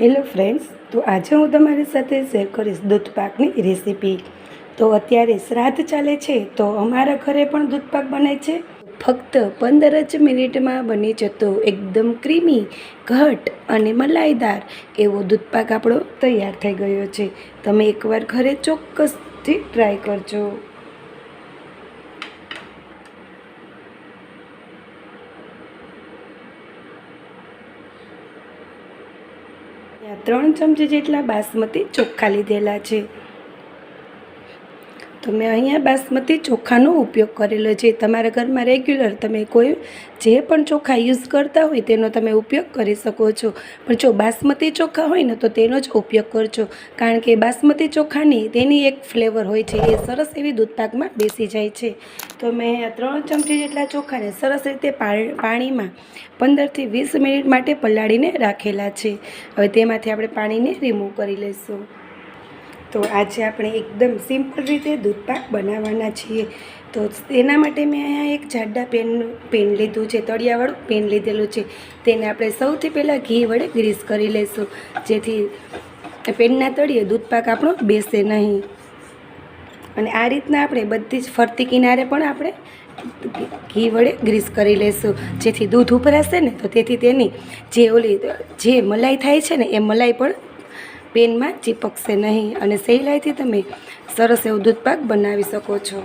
Hello friends, તો આજે હું તમારી સાથે શેર કરીશ દૂધ પાકની રેસીપી તો અત્યારે શ્રાદ્ધ ચાલે છે, તો અમારા ઘરે પણ દૂધ પાક બને છે. ફક્ત પંદર જ મિનિટમાં બની જતો એકદમ ક્રીમી, ઘટ અને મલાઈદાર એવો દૂધ પાક આપણો તૈયાર થઈ ગયો છે. તમે એકવાર ઘરે ચોક્કસથી ટ્રાય કરજો. ત્રણ ચમચી જેટલા બાસમતી ચોખ્ખા લીધેલા છે. તો મેં અહીંયા બાસમતી ચોખાનો ઉપયોગ કરેલો છે. તમારા ઘરમાં રેગ્યુલર તમે કોઈ જે પણ ચોખા યુઝ કરતા હોય તેનો તમે ઉપયોગ કરી શકો છો. પણ જો બાસમતી ચોખા હોય ને તો તેનો જ ઉપયોગ કરજો. કારણ કે બાસમતી ચોખાની તેની એક ફ્લેવર હોય છે. એ સરસ એવી દૂધપાકમાં બેસી જાય છે. તો મેં ત્રણ ચમચી જેટલા ચોખાને સરસ રીતે પાણીમાં પંદરથી વીસ મિનિટ માટે પલાળીને રાખેલા છે. હવે તેમાંથી આપણે પાણીને રિમૂવ કરી લઈશું. તો આજે આપણે એકદમ સિમ્પલ રીતે દૂધપાક બનાવવાના છીએ. તો તેના માટે મેં અહીંયા એક જાડા પેન પેન લીધું છે, તળિયાવાળું પેન લીધેલું છે. તેને આપણે સૌથી પહેલાં ઘી વડે ગ્રીસ કરી લઈશું. જેથી પેનના તળિયે દૂધપાક આપણો બેસે નહીં. અને આ રીતના આપણે બધી જ ફરતી કિનારે પણ આપણે ઘી વડે ગ્રીસ કરી લઈશું. જેથી દૂધ ઉભરાશે ને, તો તેથી તેની જે ઓલી જે મલાઈ થાય છે ને, એ મલાઈ પણ પેનમાં ચીપકશે નહીં અને સહેલાઈથી તમે સરસ એવું દૂધપાક બનાવી શકો છો.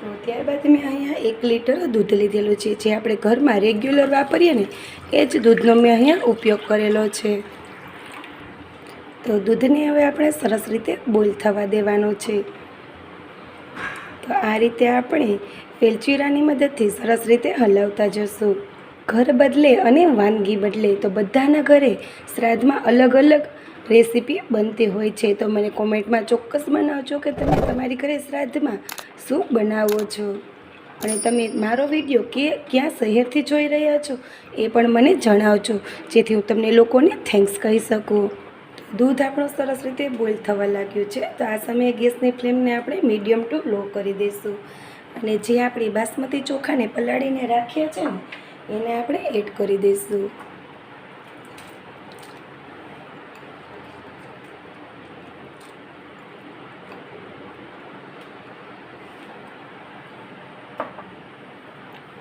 તો ત્યારબાદ મેં અહીંયા એક લીટર દૂધ લીધેલું છે, જે આપણે ઘરમાં રેગ્યુલર વાપરીએ ને એ જ દૂધનો મેં અહીંયા ઉપયોગ કરેલો છે. તો દૂધને હવે આપણે સરસ રીતે બોઇલ થવા દેવાનો છે. તો આ રીતે આપણે વેલચીરાની મદદથી સરસ રીતે હલાવતા જશું. ઘર બદલે અને વાનગી બદલે, તો બધાના ઘરે શ્રાદ્ધમાં અલગ અલગ રેસીપી બનતી હોય છે. તો મને કોમેન્ટમાં ચોક્કસ બનાવજો કે તમે તમારી ઘરે શ્રાદ્ધમાં શું બનાવો છો? અને તમે મારો વીડિયો કે, ક્યાં શહેરથી જોઈ રહ્યા છો એ પણ મને જણાવજો, જેથી હું તમને લોકોને થેન્ક્સ કહી શકું. દૂધ આપણો સરસ રીતે બોઇલ થવા લાગ્યું છે. તો આ સમયે ગેસની ફ્લેમને આપણે મીડિયમ ટુ લો કરી દઈશું. અને જે આપણી બાસમતી ચોખાને પલાળીને રાખ્યા છે ને એને આપણે એડ કરી દઈશું.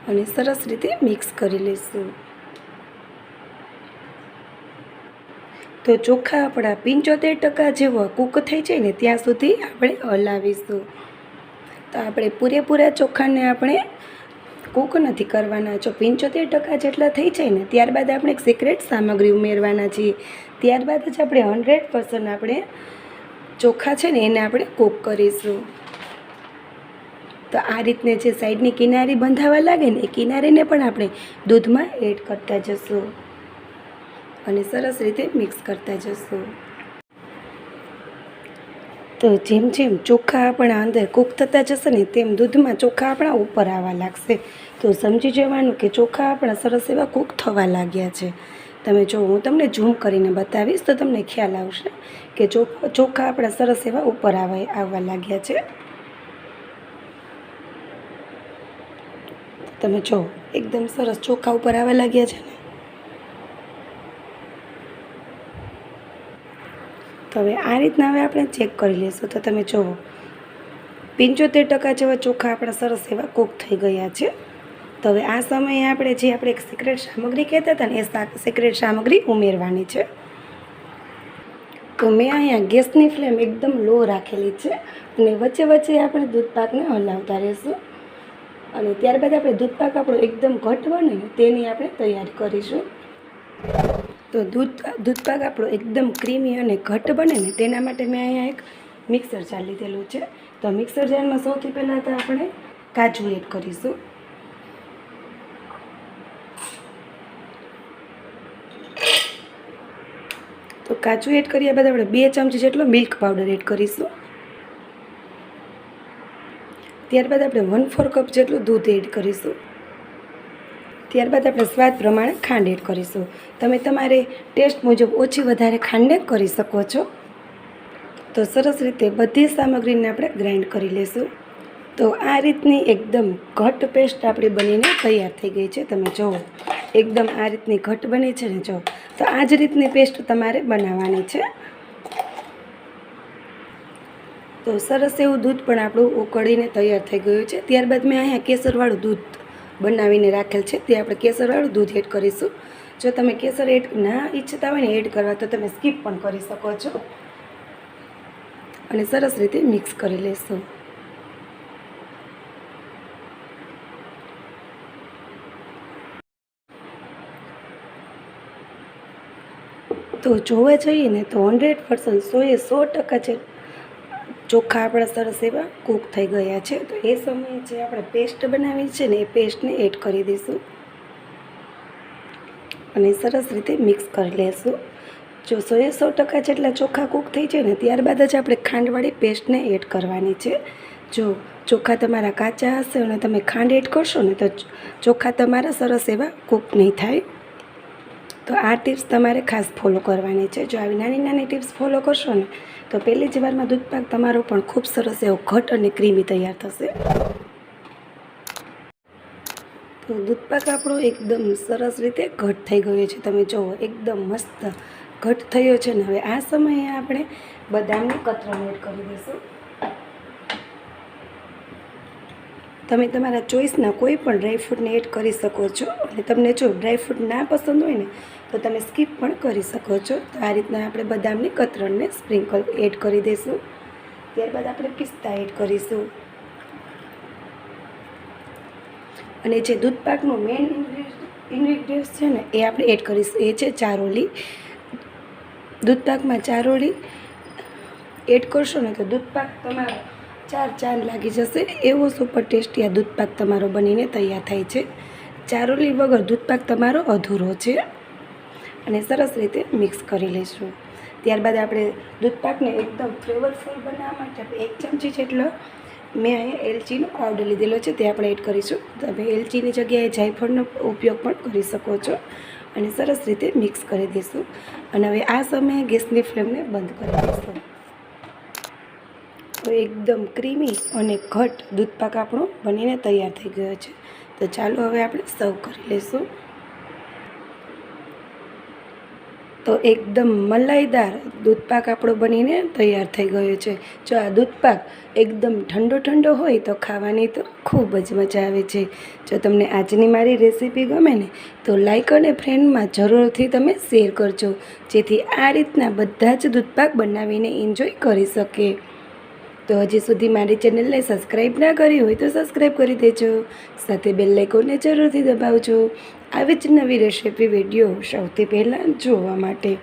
અને સરસ રીતે મિક્સ કરી લઈશું. તો ચોખા આપણા પંચોતેર ટકા જેવા કૂક થઈ જાય ને ત્યાં સુધી આપણે હલાવીશું. તો આપણે પૂરેપૂરા ચોખાને આપણે કૂક નથી કરવાના. જો પંચોતેર ટકા જેટલા થઈ જાય ને, ત્યારબાદ આપણે એક સિક્રેટ સામગ્રી ઉમેરવાના છીએ. ત્યારબાદ જ આપણે હંડ્રેડ પર્સન્ટ આપણે ચોખા છે ને, એને આપણે કૂક કરીશું. તો આ રીતને જે સાઈડની કિનારી બંધાવા લાગે ને, એ કિનારીને પણ આપણે દૂધમાં એડ કરતા જશું. અને સરસ રીતે મિક્સ કરતા જશું. તો જેમ જેમ ચોખા આપણા અંદર કૂક થતા જશે ને તેમ દૂધમાં ચોખા આપણા ઉપર આવવા લાગશે. તો સમજી જવાનું કે ચોખા આપણા સરસ એવા કૂક થવા લાગ્યા છે. તમે જો, હું તમને ઝૂમ કરીને બતાવીશ તો તમને ખ્યાલ આવશે કે ચોખા આપણા સરસ એવા ઉપર આવવા આવવા લાગ્યા છે. તમે જો, એકદમ સરસ ચોખા ઉપર આવવા લાગ્યા છે ને. તો હવે આ રીતના હવે આપણે ચેક કરી લઈશું. તો તમે જુઓ પંચોતેર ટકા જેવા ચોખા આપણા સરસ એવા કૂક થઈ ગયા છે. તો હવે આ સમયે આપણે જે આપણે એક સિક્રેટ સામગ્રી કહેતા હતા ને, એ સિક્રેટ સામગ્રી ઉમેરવાની છે. તો મેં અહીંયા ગેસની ફ્લેમ એકદમ લો રાખેલી છે અને વચ્ચે વચ્ચે આપણે દૂધ પાકને હલાવતા રહીશું. અને ત્યારબાદ આપણે દૂધપાક આપણો એકદમ ઘટ બને તેની આપણે તૈયારી કરીશું. તો દૂધ દૂધપાક આપણો એકદમ ક્રીમી અને ઘટ બને ને તેના માટે મેં અહીંયા એક મિક્સર જાર લીધેલું છે. તો મિક્સર જારમાં સૌથી પહેલાં તો આપણે કાજુ એડ કરીશું. તો કાજુ એડ કર્યા બાદ આપણે બે ચમચી જેટલો મિલ્ક પાવડર એડ કરીશું. ત્યારબાદ આપણે વન ફોર કપ જેટલું દૂધ એડ કરીશું. ત્યારબાદ આપણે સ્વાદ પ્રમાણે ખાંડ એડ કરીશું. તમે તમારે ટેસ્ટ મુજબ ઓછી વધારે ખાંડને કરી શકો છો. તો સરસ રીતે બધી સામગ્રીને આપણે ગ્રાઇન્ડ કરી લઈશું તો આ રીતની એકદમ ઘટ પેસ્ટ આપણી બનીને તૈયાર થઈ ગઈ છે. તમે જુઓ એકદમ આ રીતની ઘટ બની છે ને જો. તો આ જ રીતની પેસ્ટ તમારે બનાવવાની છે. તો સરસ એવું દૂધ પણ આપણું ઉકળીને તૈયાર થઈ ગયું છે. ત્યારબાદ મેં અહીંયા કેસરવાળું દૂધ બનાવીને રાખેલ છે. તે આપણે કેસરવાળું દૂધ એડ કરીશું. જો તમે કેસર એડ ના ઈચ્છતા હોય ને એડ કરવા, તો તમે સ્કીપ પણ કરી શકો છો. અને સરસ રીતે મિક્સ કરી લેશું. તો જોવા જઈએ ને તો હંડ્રેડ પર્સન્ટ સોએ સો ટકા છે. ચોખા આપણા સરસ એવા કૂક થઈ ગયા છે. તો એ સમયે જે આપણે પેસ્ટ બનાવી છે ને એ પેસ્ટને એડ કરી દઈશું. અને સરસ રીતે મિક્સ કરી લેશું. જો સોએ સો ટકા જેટલા ચોખા કૂક થઈ જાય ને ત્યારબાદ જ આપણે ખાંડવાળી પેસ્ટને એડ કરવાની છે. જો ચોખા તમારા કાચા હશે અને તમે ખાંડ એડ કરશો ને તો ચોખા તમારા સરસ એવા કૂક નહીં થાય. તો આ ટિપ્સ તમારે ખાસ ફોલો કરવાની છે. જો આવી નાની નાની ટિપ્સ ફોલો કરશો ને, તો પહેલી જ વારમાં દૂધપાક તમારો પણ ખૂબ સરસ એવો ઘટ અને ક્રીમી તૈયાર થશે. તો દૂધપાક આપણો એકદમ સરસ રીતે ઘટ થઈ ગયો છે. તમે જુઓ, એકદમ મસ્ત ઘટ થયો છે ને. હવે આ સમયે આપણે બદામની કતરણ એડ કરી દઈશું. તમે તમારા ચોઈસના કોઈ પણ ડ્રાયફ્રૂટને એડ કરી શકો છો. અને તમને જો ડ્રાયફ્રૂટ ના પસંદ હોય ને, તો તમે સ્કીપ પણ કરી શકો છો. તો આ રીતના આપણે બદામની કતરણને સ્પ્રિંકલ એડ કરી દઈશું ત્યારબાદ આપણે પિસ્તા એડ કરીશું. અને જે દૂધપાકનો મેઇન ઇન્ગ્રીડિયન્ટ છે ને, એ આપણે એડ કરીશું. એ છે ચારોલી દૂધપાકમાં ચારોલી એડ કરશો ને, તો દૂધપાક તમારો ચાર ચાંદ લાગી જશે એવો સુપર ટેસ્ટી આ દૂધપાક તમારો બનીને તૈયાર થાય છે. ચારોલી વગર દૂધપાક તમારો અધૂરો છે. અને સરસ રીતે મિક્સ કરી લઈશું. ત્યારબાદ આપણે દૂધપાકને એકદમ ફ્લેવરફુલ બનાવવા માટે એક ચમચી જેટલો મેં અહીંયા એલચીનો પાવડર લીધેલો છે, તે આપણે એડ કરીશું. તમે એલચીની જગ્યાએ જાયફળનો ઉપયોગ પણ કરી શકો છો. અને સરસ રીતે મિક્સ કરી દઈશું. અને હવે આ સમયે ગેસની ફ્લેમને બંધ કરી દઈશું. તો એકદમ ક્રીમી અને ઘટ દૂધપાક આપણો બનીને તૈયાર થઈ ગયો છે. તો ચાલો હવે આપણે સર્વ કરી લઈશું તો એકદમ મલાઈદાર દૂધપાક આપણો બનીને તૈયાર થઈ ગયો છે. જો આ દૂધપાક એકદમ ઠંડો ઠંડો હોય તો ખાવાની તો ખૂબ જ મજા આવે છે. જો તમને આજની મારી રેસીપી ગમે ને, તો લાઈક અને ફ્રેન્ડમાં જરૂરથી તમે શેર કરજો, જેથી આ રીતના બધા જ દૂધપાક બનાવીને એન્જોય કરી શકે. તો હજી સુધી મારી ચેનલને સબસ્ક્રાઈબ ના કરી હોય તો સબસ્ક્રાઈબ કરી દેજો. સાથે બેલ આઇકોનને જરૂરથી દબાવજો. આવી જ નવી રેસીપી વીડિયો સૌથી પહેલાં જોવા માટે.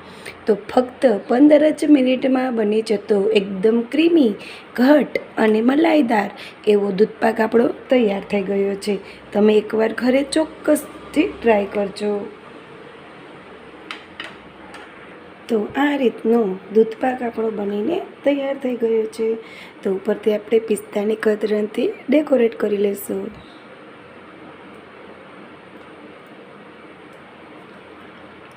તો ફક્ત પંદર જ મિનિટમાં બની જતો એકદમ ક્રીમી, ઘટ અને મલાઈદાર એવો દૂધપાક આપણો તૈયાર થઈ ગયો છે. તમે એકવાર ઘરે ચોક્કસથી ટ્રાય કરજો. તો આ રીતનો દૂધપાક આપણો બનીને તૈયાર થઈ ગયો છે. તો ઉપરથી આપણે પિસ્તાની કતરણથી ડેકોરેટ કરી લઈશું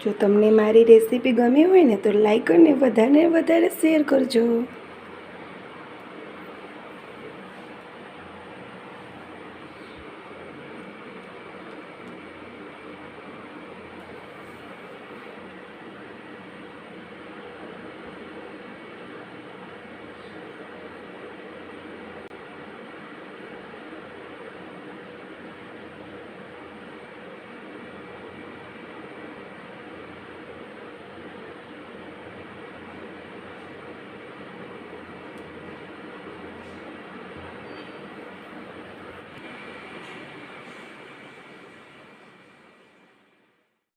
જો તમને મારી રેસીપી ગમી હોય ને તો લાઈક અને વધારે વધારે શેર કરજો.